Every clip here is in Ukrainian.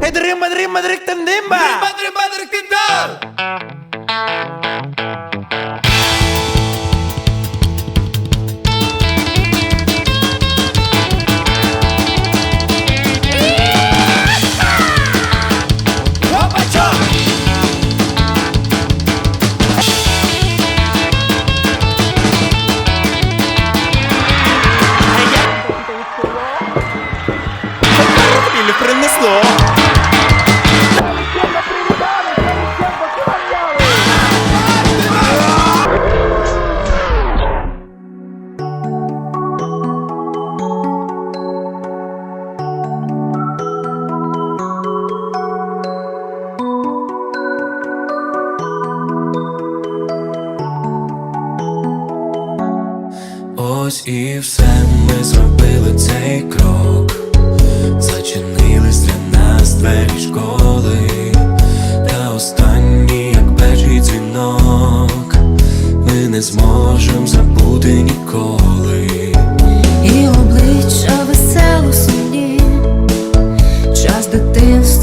Hey, drim, madrim, madrik, tandimba. Madre, madre, que tal? Опачо!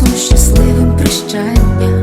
дитинством щасливим прощання,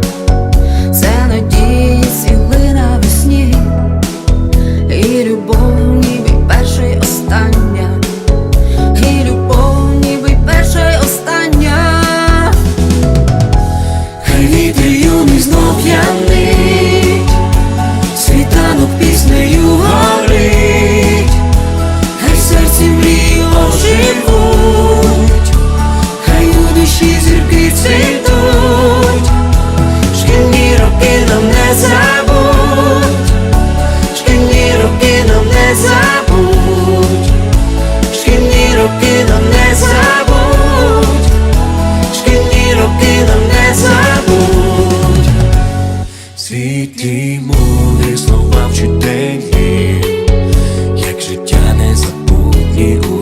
Мудрі слова вчителі Як життя незабутні уроки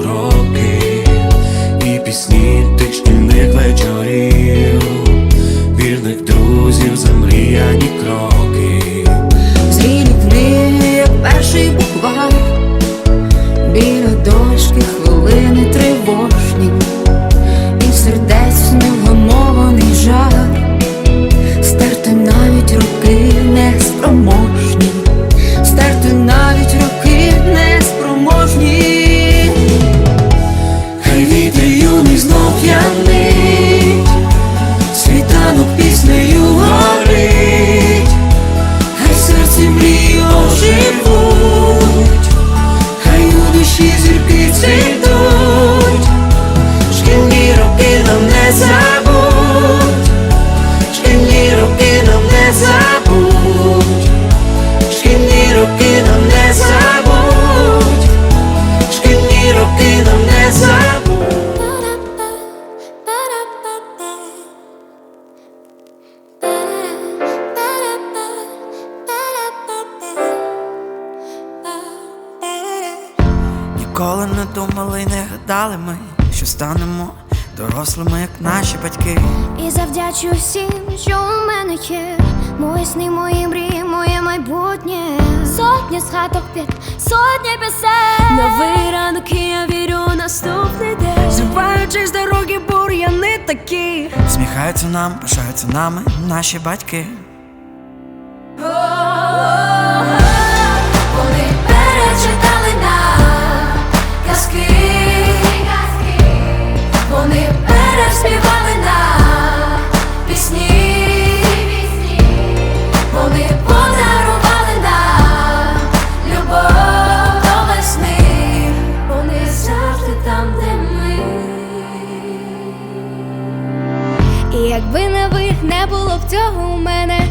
не ми, що станемо дорослими, як наші батьки. І завдячу всім, що у мене є. Мої сни, мої мрії, моє майбутнє. Сотні згадок під сотні пісень. Новий ранок, і я вірю у наступний день. Зриваючись з дороги, бур'яни такі. Сміхаються нам, пишаються нами наші батьки.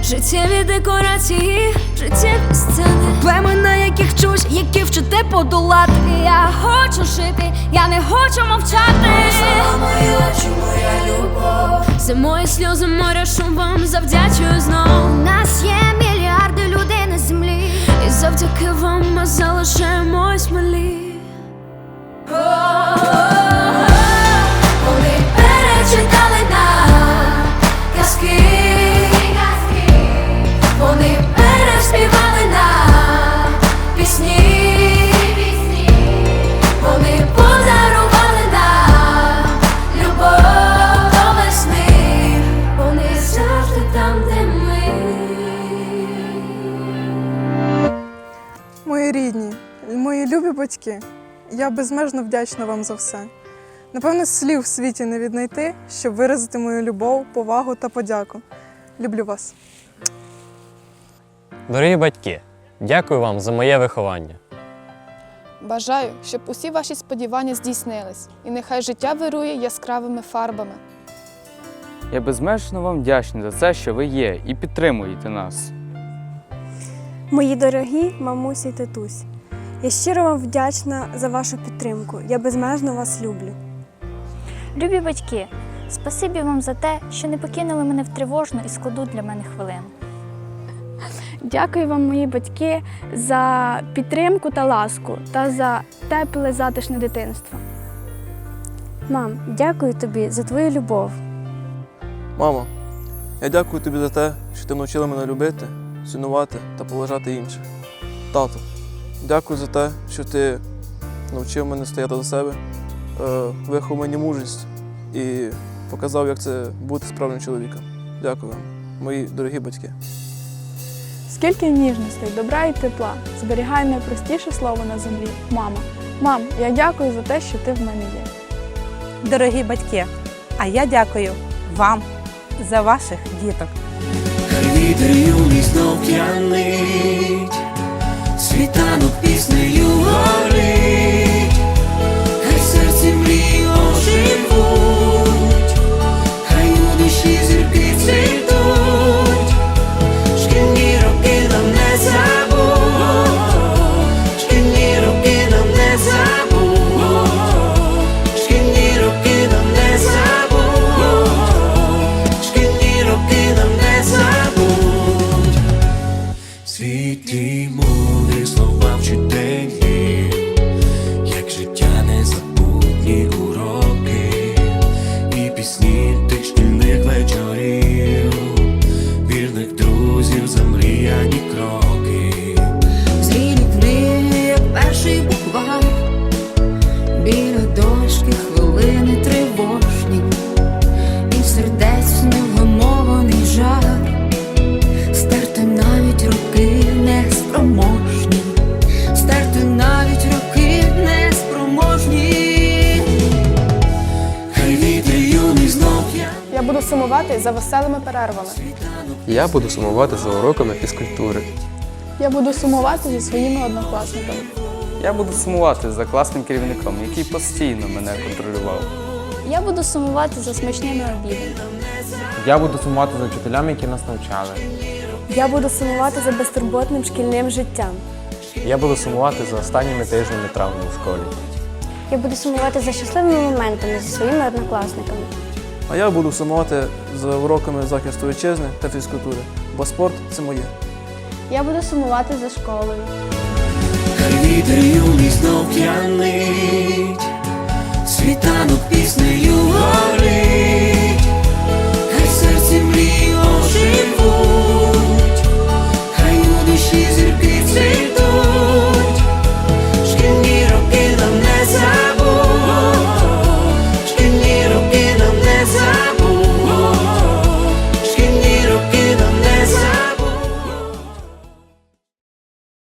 Життєві декорації, життєві сцени племена, на яких чусь, які вчите подолати. Я хочу жити, я не хочу мовчати очі, моя любов. Це мої сльози, моря шум вам завдячую знов У нас є мільярди людей на землі І завдяки вам ми залишаємось Батьки, я безмежно вдячна вам за все. Напевно, слів в світі не віднайти, щоб виразити мою любов, повагу та подяку. Люблю вас. Дорогі батьки, дякую вам за моє виховання. Бажаю, щоб усі ваші сподівання здійснились, і нехай життя вирує яскравими фарбами. Я безмежно вам вдячний за це, що ви є, і підтримуєте нас. Мої дорогі мамусі й татусь, я щиро вам вдячна за вашу підтримку. Я безмежно вас люблю. Любі батьки, спасибі вам за те, що не покинули мене в тривожну і складу для мене хвилину. Дякую вам, мої батьки, за підтримку та ласку та за тепле затишне дитинство. Мам, дякую тобі за твою любов. Мамо, я дякую тобі за те, що ти навчила мене любити, цінувати та поважати інших. Тато, дякую за те, що ти навчив мене стояти за себе, е, виховав мені мужність і показав, як це бути справжнім чоловіком. Дякую вам, мої дорогі батьки. Скільки ніжностей, добра і тепла зберігає найпростіше слово на землі мама. Мам, я дякую за те, що ти в мене є. Дорогі батьки, а я дякую вам за ваших діток. Хай вітер юний знов п'янить, буду сумувати за веселими перервами. Я буду сумувати за уроками фізкультури. Я буду сумувати зі своїми однокласниками. Я буду сумувати за класним керівником, який постійно мене контролював. Я буду сумувати за смачними обідами. Я буду сумувати за вчителями, які нас навчали. Я буду сумувати за безтурботним шкільним життям. Я буду сумувати за останніми тижнями травми у школі. Я буду сумувати за щасливими моментами зі своїми однокласниками. А я буду сумувати за уроками захисту вітчизни та фізкультури, бо спорт це моє. Я буду сумувати за школою. Хай вітер юний знов п'янить, світанок піснею горить, хай серці мрії оживуть,